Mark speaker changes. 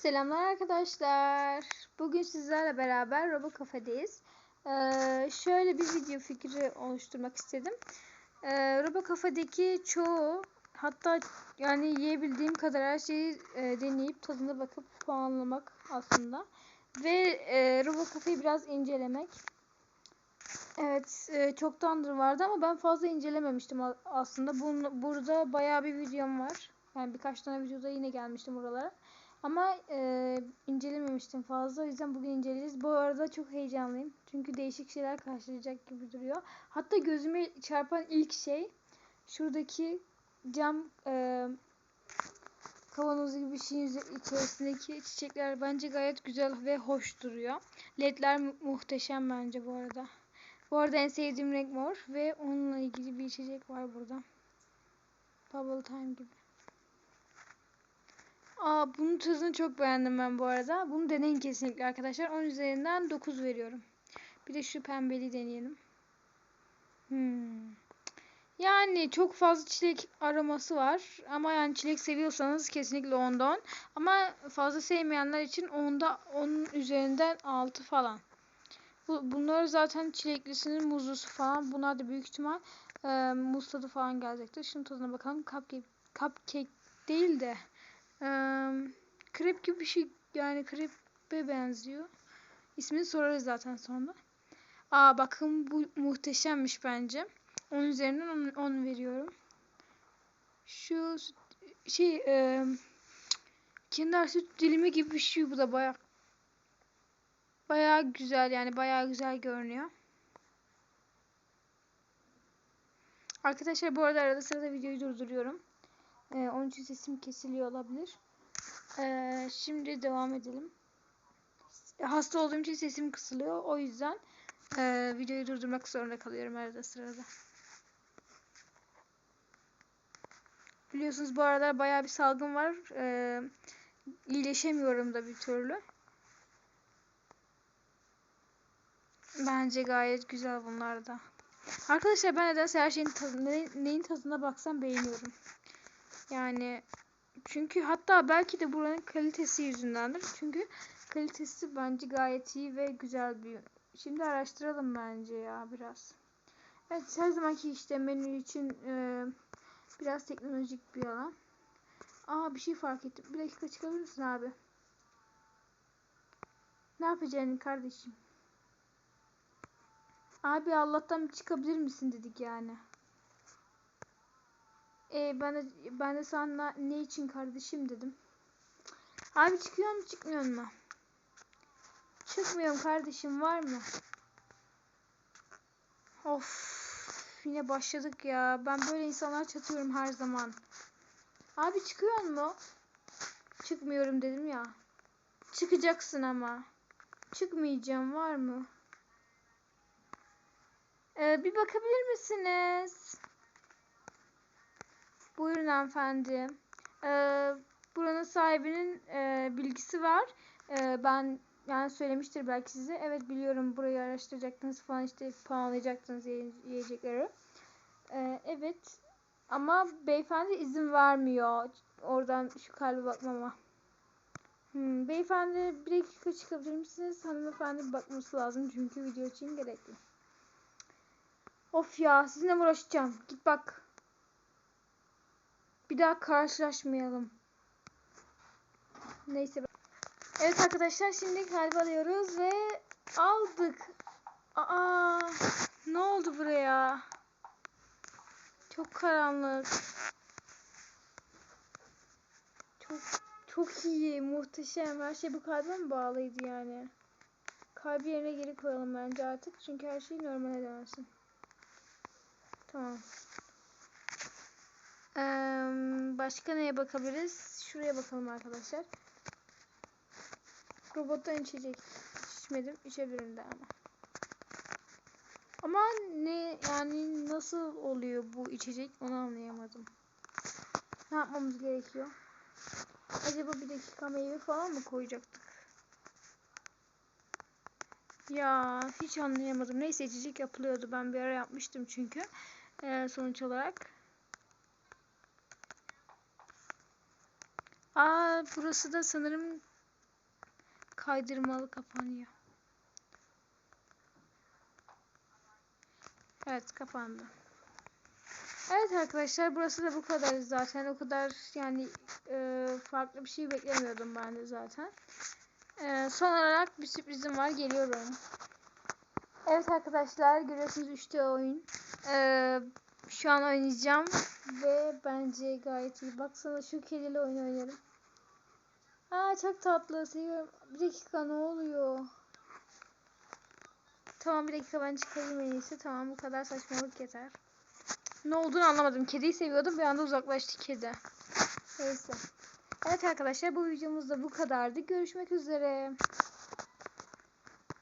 Speaker 1: Selamlar arkadaşlar. Bugün sizlerle beraber Robo Cafe'deyiz. Ee, şöyle bir video fikri oluşturmak istedim. Ee, Robo Cafe'deki çoğu hatta yani yiyebildiğim kadar her şeyi e, deneyip tadına bakıp puanlamak aslında. Ve e, Robo Cafe'yi biraz incelemek. Evet e, çoktandır vardı ama ben fazla incelememiştim aslında. Bun, burada bayağı bir videom var. Yani birkaç tane videoda yine gelmiştim buralara. Ama e, incelememiştim fazla. O yüzden bugün inceleyeceğiz. Bu arada çok heyecanlıyım. Çünkü değişik şeyler karşılayacak gibi duruyor. Hatta gözüme çarpan ilk şey şuradaki cam e, kavanoz gibi bir şeyin içerisindeki çiçekler bence gayet güzel ve hoş duruyor. Ledler mu- muhteşem bence bu arada. Bu arada en sevdiğim renk mor ve onunla ilgili bir içecek var burada. Bubble time gibi. Aa bunun tadını çok beğendim ben bu arada. Bunu deneyin kesinlikle arkadaşlar. 10 üzerinden 9 veriyorum. Bir de şu pembeli deneyelim. Hmm. Yani çok fazla çilek aroması var. Ama yani çilek seviyorsanız kesinlikle onda 10. Ama fazla sevmeyenler için onda 10 üzerinden 6 falan. Bu, bunlar zaten çileklisinin muzlusu falan. Bunlar da büyük ihtimal e, muz tadı falan gelecektir. Şimdi tadına bakalım. Cupcake, cupcake değil de krep gibi bir şey. Yani krepe benziyor. İsmini sorarız zaten sonra. Aa bakın bu muhteşemmiş bence. 10 üzerinden 10, 10 veriyorum. Şu şey e, Kinder süt dilimi gibi bir şey bu da bayağı bayağı güzel yani bayağı güzel görünüyor. Arkadaşlar bu arada arada sırada videoyu durduruyorum. Ee, onun için sesim kesiliyor olabilir. Ee, şimdi devam edelim. Hasta olduğum için sesim kısılıyor. O yüzden e, videoyu durdurmak zorunda kalıyorum arada sırada. Biliyorsunuz bu aralar bayağı bir salgın var. Ee, iyileşemiyorum da bir türlü. Bence gayet güzel bunlar da. Arkadaşlar ben nedense her şeyin tadına, ne- neyin tadına baksam beğeniyorum. Yani çünkü hatta belki de buranın kalitesi yüzündendir. Çünkü kalitesi bence gayet iyi ve güzel bir. Şimdi araştıralım bence ya biraz. Evet her zamanki işte menü için e, biraz teknolojik bir alan. Aa bir şey fark ettim. Bir dakika çıkabilir misin abi? Ne yapacaksın kardeşim? Abi Allah'tan çıkabilir misin dedik yani. E ben de ben de sana ne için kardeşim dedim. Abi çıkıyor mu çıkmıyor mu? Çıkmıyorum kardeşim var mı? Of yine başladık ya. Ben böyle insanlar çatıyorum her zaman. Abi çıkıyor mu? Çıkmıyorum dedim ya. Çıkacaksın ama. Çıkmayacağım var mı? Ee, bir bakabilir misiniz? Buyurun hanımefendi. Ee, buranın sahibinin e, bilgisi var. Ee, ben yani söylemiştir belki size. Evet biliyorum burayı araştıracaktınız falan işte puanlayacaktınız yiye- yiyecekleri. Ee, evet ama beyefendi izin vermiyor oradan şu kalbe bakmama. Hmm, beyefendi bir dakika çıkabilir misiniz? Hanımefendi bakması lazım çünkü video için gerekli. Of ya sizinle uğraşacağım? Git bak. Bir daha karşılaşmayalım. Neyse. Evet arkadaşlar şimdi kalbi alıyoruz ve aldık. Aa ne oldu buraya? Çok karanlık. Çok çok iyi, muhteşem. Her şey bu kalbe mi bağlıydı yani? Kalbi yerine geri koyalım bence artık. Çünkü her şey normale dönsün. Tamam. Eee, başka neye bakabiliriz? Şuraya bakalım arkadaşlar. Robottan içecek. İçmedim. İçebilirim de ama. Ama ne yani nasıl oluyor bu içecek onu anlayamadım. Ne yapmamız gerekiyor? Acaba bir dakika meyve falan mı koyacaktık? Ya hiç anlayamadım. Neyse içecek yapılıyordu. Ben bir ara yapmıştım çünkü. Ee, sonuç olarak. Aa burası da sanırım kaydırmalı kapanıyor. Evet kapandı. Evet arkadaşlar burası da bu kadar zaten. O kadar yani e, farklı bir şey beklemiyordum ben de zaten. E, son olarak bir sürprizim var. Geliyorum. Evet arkadaşlar görüyorsunuz 3D oyun. E, şu an oynayacağım. Ve bence gayet iyi. Baksana şu kedili oyun oynarım. Aa çok tatlı. Seviyorum. Bir dakika ne oluyor? Tamam bir dakika ben çıkayım en iyisi. Tamam bu kadar saçmalık yeter. Ne olduğunu anlamadım. Kediyi seviyordum. Bir anda uzaklaştı kedi. Neyse. Evet arkadaşlar bu videomuz da bu kadardı. Görüşmek üzere.